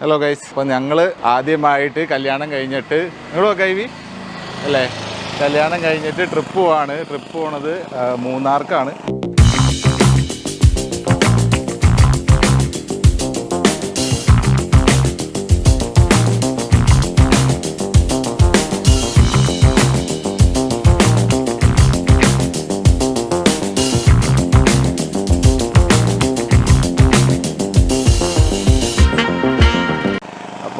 Hello guys അപ്പോൾ ഞങ്ങൾ ആദ്യമായിട്ട് കല്യാണം കഴിഞ്ഞിട്ട് നിങ്ങളോ കൈവി അല്ലേ? കല്യാണം കഴിഞ്ഞിട്ട് ട്രിപ്പ് പോവാണ്. ട്രിപ്പ് പോണത് മൂന്നാർക്കാണ്.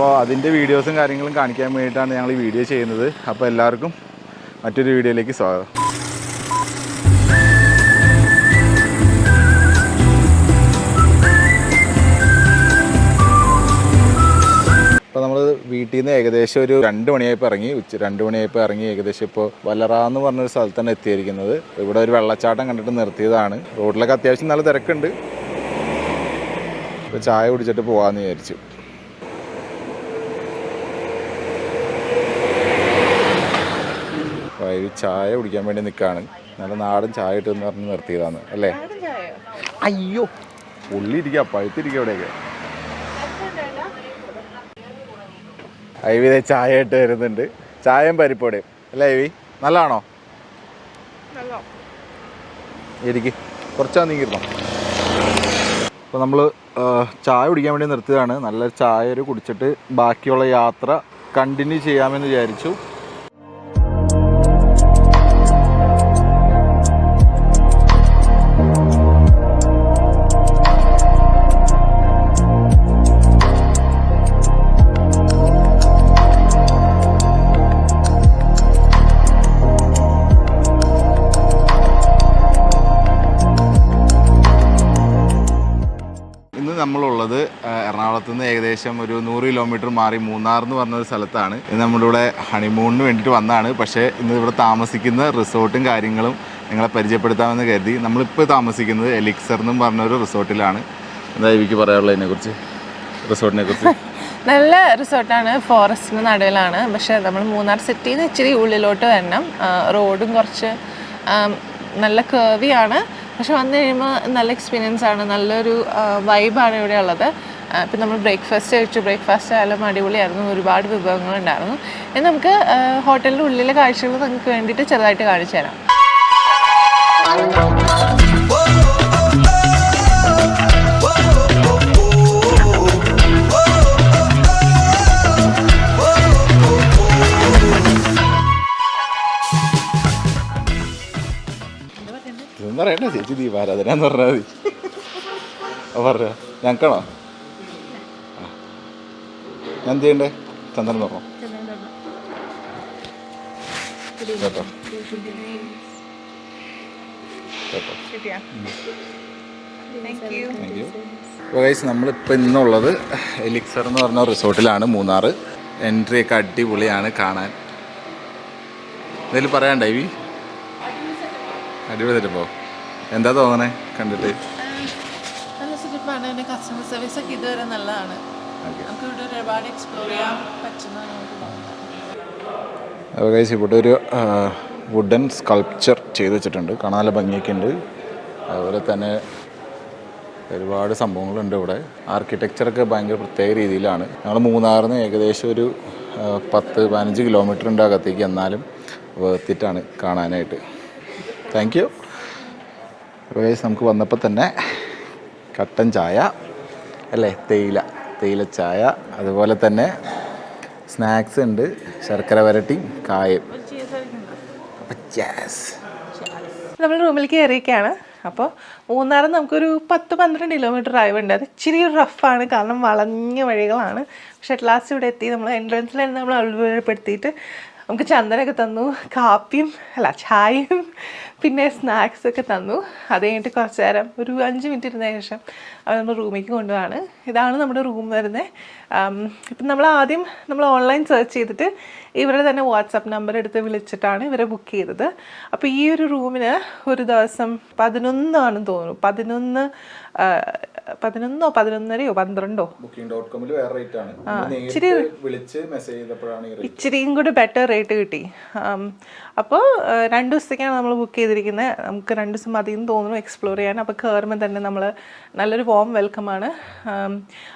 അപ്പോൾ അതിന്റെ വീഡിയോസും കാര്യങ്ങളും കാണിക്കാൻ വേണ്ടിയിട്ടാണ് ഞങ്ങൾ ഈ വീഡിയോ ചെയ്യുന്നത്. അപ്പോൾ എല്ലാവർക്കും മറ്റൊരു വീഡിയോയിലേക്ക് സ്വാഗതം. അപ്പോൾ നമ്മൾ വീട്ടിൽ നിന്ന് ഏകദേശം ഒരു രണ്ട് മണിയായപ്പോൾ ഇറങ്ങി. ഉച്ച രണ്ട് മണിയായപ്പോൾ ഇറങ്ങി. ഏകദേശം ഇപ്പോൾ വല്ലറ എന്ന് പറഞ്ഞൊരു സ്ഥലത്താണ് എത്തിയിരിക്കുന്നത്. ഇവിടെ ഒരു വെള്ളച്ചാട്ടം കണ്ടിട്ട് നിർത്തിയതാണ്. റോഡിലൊക്കെ അത്യാവശ്യം നല്ല തിരക്കുണ്ട്. ഇപ്പോൾ ചായ കുടിച്ചിട്ട് പോകാമെന്ന് വിചാരിച്ചു. ഈ ചായ കുടിക്കാൻ വേണ്ടി നിൽക്കുകയാണ് നല്ല നാടൻ ചായ ഇട്ടെന്ന് പറഞ്ഞ് നിർത്തിയതാണ്. അല്ലേ? അയ്യോ. ഉള്ളിരിക്കുക പഴുത്തിരിക്കുക ഇവിടെയൊക്കെ. ഐവിതെ ചായ ഇട്ട് വരുന്നുണ്ട് ചായയും പരിപ്പോടെയും അല്ലേ ഐവി നല്ലതാണോ? ഇരിക്കും. കുറച്ചാ നീങ്ങിരുന്നോ അപ്പോൾ നമ്മൾ ചായ കുടിക്കാൻ വേണ്ടി നിർത്തിയതാണ്. നല്ല ചായ ഒരു കുടിച്ചിട്ട് ബാക്കിയുള്ള യാത്ര കണ്ടിന്യൂ ചെയ്യാമെന്ന് വിചാരിച്ചു. നമ്മളുള്ളത് എറണാകുളത്ത് നിന്ന് ഏകദേശം ഒരു നൂറ് കിലോമീറ്റർ മാറി മൂന്നാർ എന്ന് പറഞ്ഞൊരു സ്ഥലത്താണ്. ഇത് നമ്മുടെ ഇവിടെ ഹണിമൂണിന് വേണ്ടിയിട്ട് വന്നതാണ്. പക്ഷേ ഇന്ന് ഇവിടെ താമസിക്കുന്ന റിസോർട്ടും കാര്യങ്ങളും നിങ്ങളെ പരിചയപ്പെടുത്താമെന്ന് കരുതി. നമ്മളിപ്പോൾ താമസിക്കുന്നത് എലിക്സർ എന്നും പറഞ്ഞൊരു റിസോർട്ടിലാണ്. എന്താ എനിക്ക് പറയാനുള്ളതിനെ കുറിച്ച് റിസോർട്ടിനെ കുറിച്ച് നല്ല റിസോർട്ടാണ്. ഫോറസ്റ്റിന് നടുവിലാണ്. പക്ഷേ നമ്മൾ മൂന്നാർ സിറ്റിയിൽ നിന്ന് ഇച്ചിരി ഉള്ളിലോട്ട് വരണം. റോഡും കുറച്ച് നല്ല കേവിയാണ് പക്ഷെ വന്നു കഴിയുമ്പോൾ നല്ല എക്സ്പീരിയൻസ് ആണ് നല്ലൊരു വൈബാണ് ഇവിടെ ഉള്ളത്. ഇപ്പം നമ്മൾ ബ്രേക്ക്ഫാസ്റ്റ് കഴിച്ചു. ബ്രേക്ക്ഫാസ്റ്റ് ആയാലും അടിപൊളിയായിരുന്നു. ഒരുപാട് വിഭവങ്ങളുണ്ടായിരുന്നു ഇനി നമുക്ക് ഹോട്ടലിന്റെ ഉള്ളിലെ കാഴ്ചകൾ നമുക്ക് വേണ്ടിയിട്ട് ചെറുതായിട്ട് കാണിച്ചു തരാം. അറിയണ്ട ചേച്ചി ദീപാരാധന എന്ന് പറഞ്ഞാൽ മതി. പറഞ്ഞ. ഞങ്ങൾക്കാണോ. ഞാൻ എന്ത് ചെയ്യണ്ടേ? ചന്ദ്രൻ നോക്കാം കേട്ടോ. കേട്ടോ. താങ്ക് യു അപ്പോൾ നമ്മളിപ്പോൾ ഇന്നുള്ളത് എലിക്സർ എന്ന് പറഞ്ഞ റിസോർട്ടിലാണ് മൂന്നാർ എൻട്രി ഒക്കെ അടിപൊളിയാണ് കാണാൻ. എന്തെങ്കിലും പറയാണ്ടായി അടിപൊളി തരുമ്പോ എന്താ തോന്നണേ? കണ്ടിട്ട്. നല്ല സുഖമാണ് എന്റെ കസ്റ്റമർ സർവീസ് ഒക്കെ ഇതുവരെ നല്ലതാണ്. നമുക്ക് ഇവിടെ ഒരുപാട് എക്സ്പ്ലോർ ചെയ്യാൻ ഇവിടെ ഒരു വുഡൻ സ്കൾപ്ചർ ചെയ്ത് വെച്ചിട്ടുണ്ട്. കാണാൻ നല്ല ഭംഗിയൊക്കെ ഉണ്ട്. അതുപോലെ തന്നെ ഒരുപാട് സംഭവങ്ങളുണ്ട് ഇവിടെ. ആർക്കിടെക്ചറൊക്കെ ഭയങ്കര പ്രത്യേക രീതിയിലാണ്. ഞങ്ങൾ മൂന്നാറിന് ഏകദേശം ഒരു പത്ത് പതിനഞ്ച് കിലോമീറ്റർ ഉണ്ട് അകത്തേക്ക്. എന്നാലും വേർത്തിട്ടാണ് കാണാനായിട്ട്. താങ്ക് യു അപ്പോൾ നമുക്ക് വന്നപ്പോൾ തന്നെ കട്ടൻ ചായ അല്ലേ? തേയില തേയില ചായ അതുപോലെ തന്നെ സ്നാക്സ് ഉണ്ട്. ശർക്കര വരട്ടി കായം. നമ്മൾ റൂമിലേക്ക് കയറിയൊക്കെയാണ് അപ്പോൾ മൂന്നാറിൽ നമുക്കൊരു പത്ത് പന്ത്രണ്ട് കിലോമീറ്റർ ഡ്രൈവ് ഉണ്ട്. അത് ഇച്ചിരി റഫാണ് കാരണം വളഞ്ഞ വഴികളാണ്. പക്ഷെ അറ്റ് ലാസ്റ്റ് ഇവിടെ എത്തി. നമ്മൾ എൻട്രൻസിൽ നമ്മൾ അത്ഭുതപ്പെടുത്തിയിട്ട് നമുക്ക് ചന്ദനൊക്കെ തന്നു. കാപ്പിയും അല്ല ചായയും പിന്നെ സ്നാക്സ് ഒക്കെ തന്നു. അത് കഴിഞ്ഞിട്ട് കുറച്ച് നേരം ഒരു അഞ്ച് മിനിറ്റ് ഇരുന്ന ശേഷം അവർ നമ്മൾ റൂമിലേക്ക് കൊണ്ടുപോവാണ്. ഇതാണ് നമ്മുടെ റൂം വരുന്നത് ഇപ്പം നമ്മൾ ആദ്യം നമ്മൾ ഓൺലൈൻ സെർച്ച് ചെയ്തിട്ട് ഇവരുടെ തന്നെ വാട്സപ്പ് നമ്പർ എടുത്ത് വിളിച്ചിട്ടാണ് ഇവരെ ബുക്ക് ചെയ്തത്. അപ്പോൾ ഈ ഒരു റൂമിന് ഒരു ദിവസം പതിനൊന്നാണെന്ന് തോന്നുന്നു. പതിനൊന്ന് പതിനൊന്നോ പതിനൊന്നരയോ പന്ത്രണ്ടോ? ഇച്ചിരി ഇച്ചിരിയും കൂടി ബെറ്റർ റേറ്റ് കിട്ടി. അപ്പോൾ രണ്ട് ദിവസത്തേക്കാണ് നമ്മൾ ബുക്ക് ചെയ്തിരിക്കുന്നത് നമുക്ക് രണ്ട് ദിവസം മതി എന്ന് തോന്നുന്നു എക്സ്പ്ലോർ ചെയ്യാൻ. അപ്പോൾ കയറുമ്പോൾ തന്നെ നമ്മൾ നല്ലൊരു വോം വെൽക്കമാണ്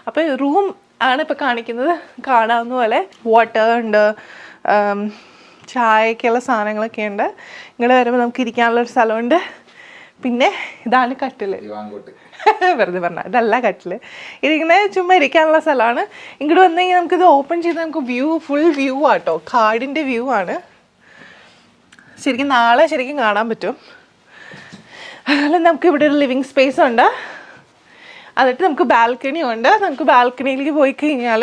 അപ്പോൾ റൂം ആണ് ഇപ്പോൾ കാണിക്കുന്നത്. കാണാവുന്ന പോലെ വാട്ടർ ഉണ്ട്. ചായക്കുള്ള സാധനങ്ങളൊക്കെ ഉണ്ട്. ഇങ്ങോട്ട് വരുമ്പോൾ നമുക്ക് ഇരിക്കാനുള്ള ഒരു സ്ഥലമുണ്ട്. പിന്നെ ഇതാണ് കട്ടിൽ വെറുതെ പറഞ്ഞ ഇതല്ല കട്ടിൽ ഇതിങ്ങനെ ചുമ്മാ ഇരിക്കാനുള്ള സ്ഥലമാണ്. ഇങ്ങോട്ട് വന്നു കഴിഞ്ഞാൽ നമുക്കിത് ഓപ്പൺ ചെയ്ത് നമുക്ക് വ്യൂ ഫുൾ വ്യൂ ആട്ടോ. കാടിന്റെ വ്യൂ ആണ്. ശരിക്കും നാളെ ശരിക്കും കാണാൻ പറ്റും. അതുപോലെ നമുക്ക് ഇവിടെ ഒരു ലിവിങ് സ്പേസ് ഉണ്ട്. എന്നിട്ട് നമുക്ക് ബാൽക്കണി ഉണ്ട്. നമുക്ക് ബാൽക്കണിയിലേക്ക് പോയി കഴിഞ്ഞാൽ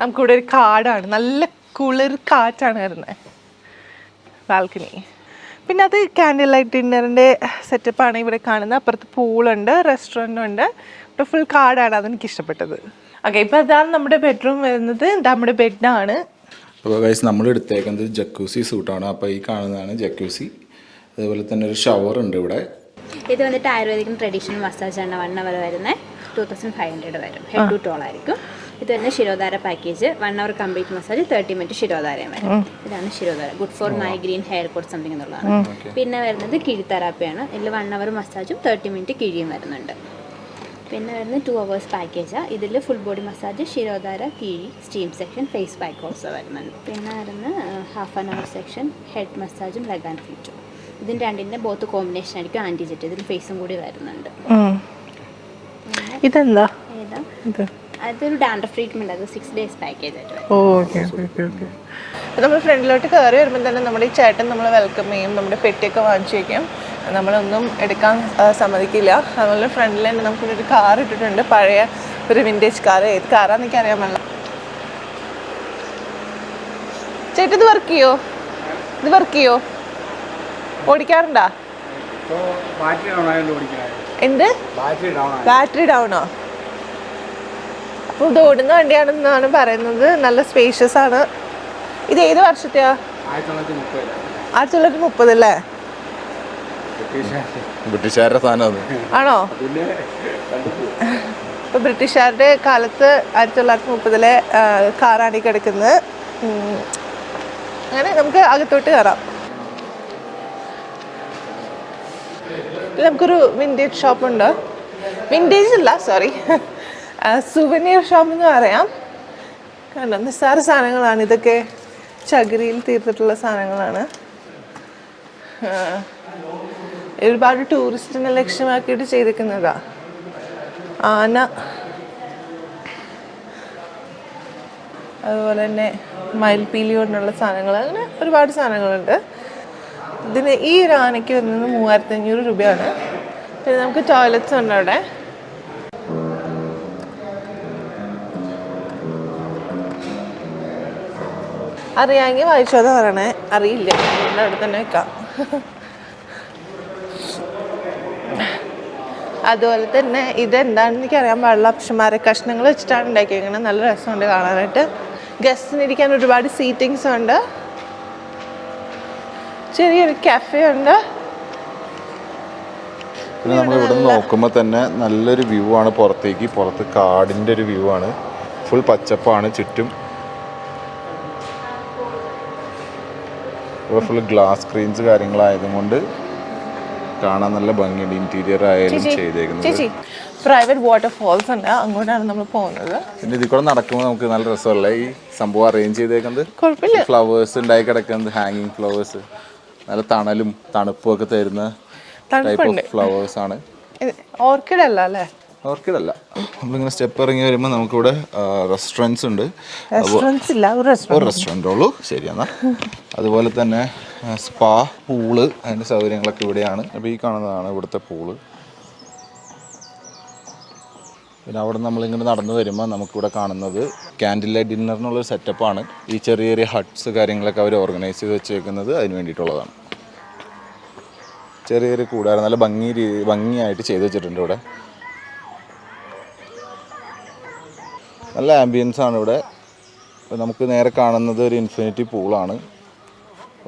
നമുക്കിവിടെ ഒരു കാടാണ്. നല്ല കുളിർ കാറ്റാണ് വരുന്നത് ബാൽക്കണി. പിന്നെ അത് ക്യാൻഡിൽ ലൈറ്റ് ഡിന്നറിന്റെ സെറ്റപ്പാണ് ഇവിടെ കാണുന്നത്. അപ്പുറത്ത് പൂളുണ്ട് റെസ്റ്റോറന്റ് ഉണ്ട്. ഇവിടെ ഫുൾ കാടാണ് അതെനിക്ക് ഇഷ്ടപ്പെട്ടത്. ഓക്കെ ഇപ്പോൾ അതാണ് നമ്മുടെ ബെഡ്റൂം വരുന്നത്. നമ്മുടെ ബെഡാണ് അപ്പോൾ ഗൈസ് നമ്മൾ എടുത്തേക്കുന്നത് ജക്കൂസി സൂട്ടാണ് അപ്പോൾ ഈ കാണുന്നതാണ് ജക്കൂസി അതുപോലെ തന്നെ ഒരു ഷവർ ഉണ്ട് ഇവിടെ. ഇത് വന്നിട്ട് ആയുർവേദിക് ട്രഡീഷണൽ മസാജ് ആണ്. വൺ അവർ വരുന്നത് ടു തൗസൻഡ് ഫൈവ് ഹൺഡ്രഡ് വരും. ഹെഡ് ടു ടോൾ ആയിരിക്കും. ഇത് തന്നെ shirodhara package one hour complete massage thirty minute ശിരോധാരയും വരും. ഇതാണ് shirodhara. Good for migraine hair coat something എന്നുള്ളതാണ്. പിന്നെ വരുന്നത് കിഴി തെറാപ്പിയാണ് ഇതിൽ വൺ അവർ മസാജും തേർട്ടി മിനിറ്റ് കിഴിയും വരുന്നുണ്ട്. പിന്നെ വരുന്നത് ടു അവേഴ്സ് പാക്കേജാണ് ഇതിൽ full body massage shirodhara kizhi steam section face pack also വരുന്നുണ്ട്. പിന്നെ വരുന്ന half an hour section head മസാജും leg and ഫീറ്റും ഇതിന് രണ്ടിന്റെ ബോത്ത് കോമ്പിനേഷൻ ആയിരിക്കും ആന്റിജെറ്റ് ഇതിൽ ഫേസും കൂടി വരുന്നുണ്ട്. ഇതെന്താ? ഏതാ? അതൊരു ഡാൻഡ്രഫ് ട്രീറ്റ്മെന്റ് അത് സിക്സ് ഡേയ്സ് പാക്കേജ് ആയിട്ട് നമ്മൾ ഫ്രണ്ടിലോട്ട് കയറി വരുമ്പോൾ തന്നെ നമ്മുടെ ഈ ചേട്ടൻ നമ്മൾ വെൽക്കം ചെയ്യും. നമ്മുടെ പെട്ടിയൊക്കെ വാങ്ങിച്ചു വയ്ക്കും നമ്മളൊന്നും എടുക്കാൻ സമ്മതിക്കില്ല. അതുപോലെ ഫ്രണ്ടിൽ തന്നെ നമുക്കിവിടെ ഒരു കാർ ഇട്ടിട്ടുണ്ട്. പഴയ ഒരു വിന്റേജ് കാർ ഏത് കാറാന്ന് എനിക്ക് അറിയാൻ പാടില്ല. ചേട്ടൻ ഇത് വർക്ക് ചെയ്യോ? ഇത് വർക്ക് ചെയ്യോ? ഓടിക്കാറുണ്ടാ? എന്ത്? ബാറ്ററി ഡൗണോ അപ്പോൾ ഇത് ഓടുന്ന വണ്ടിയാണെന്നാണ് പറയുന്നത്. നല്ല സ്പേഷ്യസ് ആണ്. ഇത് ഏത് വർഷത്തെയാ? ആയിരത്തി തൊള്ളായിരത്തി മുപ്പത് മുപ്പതല്ലേ ബ്രിട്ടീഷുകാരുടെ സാധനം അത് ആണോ? ഇപ്പൊ ബ്രിട്ടീഷുകാരുടെ കാലത്ത് ആയിരത്തി തൊള്ളായിരത്തി മുപ്പതിലെ കാറാണ് ഈ കിടക്കുന്നത്. അങ്ങനെ നമുക്ക് അകത്തോട്ട് കയറാം. നമുക്കൊരു വിന്റേജ് ഷോപ്പുണ്ട് വിന്റേജ് അല്ല സോറി സുവനീർ ഷോപ്പ് എന്ന് പറയാം. കണ്ടോ? നിസ്സാര സാധനങ്ങളാണ്. ഇതൊക്കെ ചകിരിയിൽ തീർത്തിട്ടുള്ള സാധനങ്ങളാണ്. ആ, ഒരുപാട് ടൂറിസ്റ്റിനെ ലക്ഷ്യമാക്കിയിട്ട് ചെയ്തിരിക്കുന്നതാ. ആന. അതുപോലെ തന്നെ മയിൽപ്പീലി കൊണ്ടുള്ള സാധനങ്ങൾ. അങ്ങനെ ഒരുപാട് സാധനങ്ങളുണ്ട്. ഇതിന് ഈ ഒരു ആനയ്ക്ക് വരുന്നത് മൂവായിരത്തി അഞ്ഞൂറ് രൂപയാണ്. പിന്നെ നമുക്ക് ടോയ്ലറ്റ്സ് ഉണ്ട് അവിടെ. അറിയാമെങ്കിൽ വായിച്ചോ പറയണേ. അറിയില്ല. അവിടെ തന്നെ വെക്കാം. അതുപോലെ തന്നെ ഇതെന്താണെന്ന് എനിക്ക് അറിയാൻ പാടില്ല. പക്ഷെ മരക്കഷ്ണങ്ങൾ വെച്ചിട്ടാണ് ഉണ്ടാക്കിയിരിക്കുന്നത് നല്ല രസമുണ്ട് കാണാനായിട്ട്. ഗസ്റ്റിന് ഇരിക്കാൻ ഒരുപാട് സീറ്റിങ്സ് ഉണ്ട്. ചെറിയൊരു കഫേ ഉണ്ട്. പിന്നെ നമ്മൾ ഇവിടെ നോക്കുമ്പോൾ തന്നെ നല്ലൊരു വ്യൂ ആണ് പുറത്തേക്ക്. പുറത്ത് കാടിന്റെ ഒരു വ്യൂ ആണ്. ഫുൾ പച്ചപ്പാണ് ചുറ്റും. ഇവിടെ ഫുൾ ഗ്ലാസ് സ്ക്രീൻസ് കാര്യങ്ങളായതുകൊണ്ട് കാണാൻ നല്ല ഭംഗിയുണ്ട്. ഇന്റീരിയർ ആയാലും ചെയ്തേക്കുന്നത്. ചേച്ചി പ്രൈവറ്റ് വാട്ടർഫോൾസ് ഉണ്ട്. അങ്ങോട്ടാണ് നമ്മൾ പോകുന്നത്. പിന്നെ ഇതിൽ കൂടെ നടക്കുമ്പോൾ നമുക്ക് നല്ല രസമല്ലേ? ഈ സംഭവം അറേഞ്ച് ചെയ്തേക്കുന്നത്? കുഴപ്പമില്ല. ഫ്ലവേഴ്സ് ഉണ്ടായി കിടക്കുന്നത് ഹാങ്ങിങ് ഫ്ലവേഴ്സ് നല്ല തണലും തണുപ്പും ഒക്കെ തരുന്ന ടൈപ്പ് ഓഫ് ഫ്ലവേഴ്സ് ആണ്. ഓർക്കിഡ് അല്ല അല്ലേ? ഓർക്കിഡല്ല. നമ്മളിങ്ങനെ സ്റ്റെപ്പ് ഇറങ്ങി വരുമ്പോൾ നമുക്കിവിടെ റെസ്റ്റോറന്റ്സ് ഉണ്ട്. റെസ്റ്റോറന്റ്സ് ഇല്ല ഒരു ഒരു റെസ്റ്റോറന്റ് ഉള്ളൂ. ശരി എന്നാൽ അതുപോലെ തന്നെ സ്പാ പൂൾ അതിന്റെ സൗകര്യങ്ങളൊക്കെ ഇവിടെയാണ്. അപ്പോൾ ഈ കാണുന്നതാണ് ഇവിടുത്തെ പൂൾ പിന്നെ അവിടെ നമ്മളിങ്ങനെ നടന്നു വരുമ്പോൾ നമുക്കിവിടെ കാണുന്നത് ക്യാൻഡിൽ ലൈറ്റ് ഡിന്നർ എന്നുള്ളൊരു സെറ്റപ്പാണ് ഈ ചെറിയ ചെറിയ ഹട്ട്സ് കാര്യങ്ങളൊക്കെ അവർ ഓർഗനൈസ് ചെയ്ത് വെച്ചേക്കുന്നത് അതിന് വേണ്ടിയിട്ടുള്ളതാണ്. ചെറിയ ചെറിയ കൂടാരം നല്ല ഭംഗി രീതി ഭംഗിയായിട്ട് ചെയ്ത് വെച്ചിട്ടുണ്ട് ഇവിടെ. നല്ല ആംബിയൻസ് ആണ് ഇവിടെ. അപ്പോൾ നമുക്ക് നേരെ കാണുന്നത് ഒരു ഇൻഫിനിറ്റി പൂളാണ്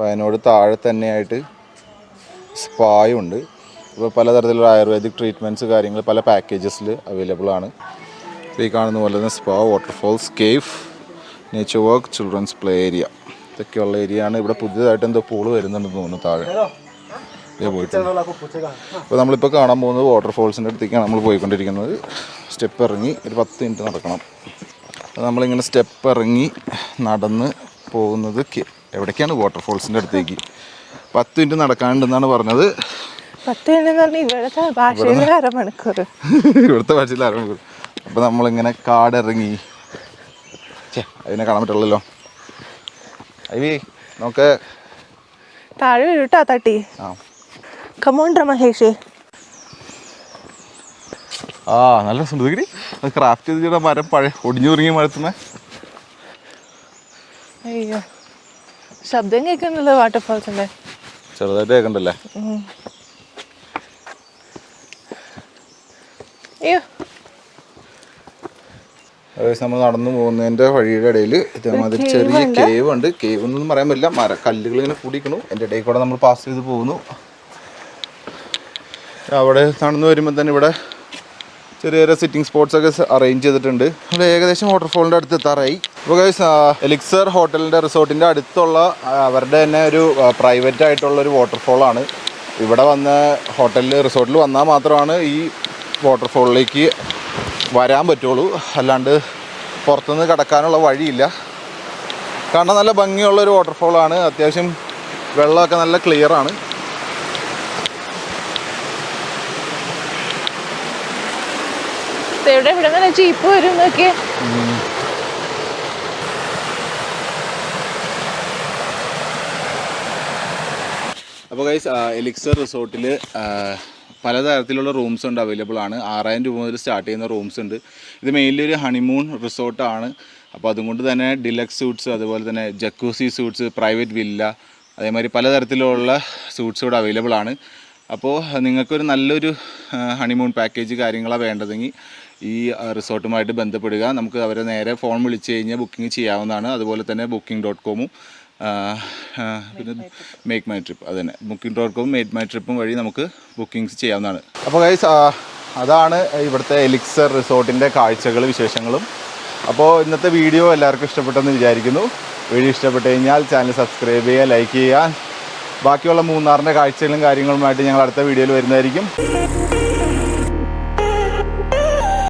അതിനോട് താഴെ തന്നെയായിട്ട് സ്പായും ഉണ്ട്. ഇപ്പോൾ പലതരത്തിലുള്ള ആയുർവേദിക് ട്രീറ്റ്മെന്റ്സ് കാര്യങ്ങൾ പല പാക്കേജസിൽ അവൈലബിൾ ആണ്. ഈ കാണുന്ന പോലെ തന്നെ spa waterfalls cave nature work children's play area ഇതൊക്കെയുള്ള area ആണ്. ഇവിടെ പുതിയതായിട്ട് എന്തോ പൂൾ വരുന്നുണ്ടെന്ന് തോന്നുന്നു താഴെ. പോയിട്ടുണ്ട്. അപ്പോൾ നമ്മളിപ്പോൾ കാണാൻ പോകുന്നത് വാട്ടർഫോൾസിന്റെ അടുത്തേക്കാണ് നമ്മൾ പോയിക്കൊണ്ടിരിക്കുന്നത്. സ്റ്റെപ്പ് ഇറങ്ങി ഒരു പത്ത് മിനിറ്റ് നടക്കണം. അപ്പോൾ നമ്മളിങ്ങനെ സ്റ്റെപ്പ് ഇറങ്ങി നടന്ന് പോകുന്നത് കെ- എവിടേക്കാണ് വാട്ടർഫോൾസിന്റെ അടുത്തേക്ക്? പത്ത് മിനിറ്റ് നടക്കാനുണ്ടെന്നാണ് പറഞ്ഞത്. പത്ത് മിനിറ്റ് ഇവിടുത്തെ ഭാഷയിൽ അരമണിക്കൂർ ഇവിടുത്തെ ഭാഷയിൽ അപ്പോൾ നമ്മളിങ്ങനെ കാടിറങ്ങി. ഛേ അതിനെ കാണാൻ പറ്റുള്ളല്ലോ. ഐവി നോക്ക്. താഴെ വീട്ടാ തട്ടി? ആ. കമോണ്ട്ര മഹേഷേ ആ നല്ല സുന്ദരി ക്രാഫ്റ്റ് ചെയ്ത മരം പഴയ ഒടിഞ്ഞു തുടങ്ങി മരത്തുന്ന. അയ്യോ. ശബ്ദം കേൾക്കുന്നില്ല വാട്ടർഫാൾസിന്റെ ചെറുതായിട്ട് കേൾക്കണ്ടല്ലേ? അയ്യോ. നമ്മൾ നടന്നു പോകുന്നതിന്റെ വഴിയുടെ ഇടയിൽ ഇതേമാതിരി ചെറിയ കേവ് ഉണ്ട്. കേവ് എന്നൊന്നും പറയാൻ പറ്റില്ല. മര കല്ലുകൾ ഇങ്ങനെ കൂടിക്കണു എന്റെ ഇടയിൽ കൂടെ നമ്മൾ പാസ് ചെയ്ത് പോകുന്നു. അവിടെ നടന്നു വരുമ്പോൾ തന്നെ ഇവിടെ ചെറിയ ചെറിയ സിറ്റിംഗ് സ്പോട്ട്സ് ഒക്കെ അറേഞ്ച് ചെയ്തിട്ടുണ്ട്. അത് ഏകദേശം വാട്ടർഫോളിന്റെ അടുത്ത് എത്താറായി. അപ്പോൾ ഗൈസ് എലിക്സർ ഹോട്ടലിന്റെ റിസോർട്ടിന്റെ അടുത്തുള്ള അവരുടെ തന്നെ ഒരു പ്രൈവറ്റ് ആയിട്ടുള്ള ഒരു വാട്ടർഫോളാണ് ഇവിടെ വന്ന ഹോട്ടലിൽ റിസോർട്ടിൽ വന്നാൽ മാത്രമാണ് ഈ വാട്ടർഫോളിലേക്ക് വരാൻ പറ്റുള്ളൂ. അല്ലാണ്ട് പുറത്തുനിന്ന് കടക്കാനുള്ള വഴിയില്ല. കാരണം നല്ല ഭംഗിയുള്ള ഒരു വാട്ടർഫോളാണ് അത്യാവശ്യം വെള്ളമൊക്കെ നല്ല ക്ലിയർ ആണ് ഇവിടെ ഇവിടെ നിന്ന് ജീപ്പ് വരും എന്നൊക്കെ. അപ്പോൾ ഗൈസ് എലിക്സർ റിസോർട്ടിൽ പലതരത്തിലുള്ള റൂംസ് ഉണ്ട് അവൈലബിൾ ആണ്. ആറായിരം രൂപ മുതൽ സ്റ്റാർട്ട് ചെയ്യുന്ന റൂംസ് ഉണ്ട്. ഇത് മെയിൻലി ഒരു ഹണിമൂൺ റിസോർട്ടാണ് അപ്പോൾ അതുകൊണ്ട് തന്നെ ഡിലക്സ് സൂട്ട്സ് അതുപോലെ തന്നെ ജക്കൂസി സൂട്ട്സ് പ്രൈവറ്റ് വില്ല അതേമാതിരി പലതരത്തിലുള്ള സൂട്ട്സ് ഇവിടെ അവൈലബിൾ ആണ്. അപ്പോൾ നിങ്ങൾക്കൊരു നല്ലൊരു ഹണിമൂൺ പാക്കേജ് കാര്യങ്ങളാണ് വേണ്ടതെങ്കിൽ ഈ റിസോർട്ടുമായിട്ട് ബന്ധപ്പെടുക. നമുക്ക് അവരെ നേരെ ഫോൺ വിളിച്ച് കഴിഞ്ഞാൽ ബുക്കിംഗ് ചെയ്യാവുന്നതാണ്. അതുപോലെ തന്നെ ബുക്കിംഗ് ഡോട്ട് കോമും പിന്നെ മേക്ക് മൈ ട്രിപ്പ് അത് തന്നെ booking dot com make my ട്രിപ്പും വഴി നമുക്ക് ബുക്കിംഗ്സ് ചെയ്യാവുന്നതാണ്. അപ്പോൾ ഗൈസ് അതാണ് ഇവിടുത്തെ എലിക്സർ റിസോർട്ടിന്റെ കാഴ്ചകൾ വിശേഷങ്ങളും. അപ്പോൾ ഇന്നത്തെ വീഡിയോ എല്ലാവർക്കും ഇഷ്ടപ്പെട്ടെന്ന് വിചാരിക്കുന്നു. വീഡിയോ ഇഷ്ടപ്പെട്ട് കഴിഞ്ഞാൽ ചാനൽ സബ്സ്ക്രൈബ് ചെയ്യുക ലൈക്ക് ചെയ്യുക. ബാക്കിയുള്ള മൂന്നാറിന്റെ കാഴ്ചകളും കാര്യങ്ങളുമായിട്ട് ഞങ്ങൾ അടുത്ത വീഡിയോയിൽ വരുന്നതായിരിക്കും.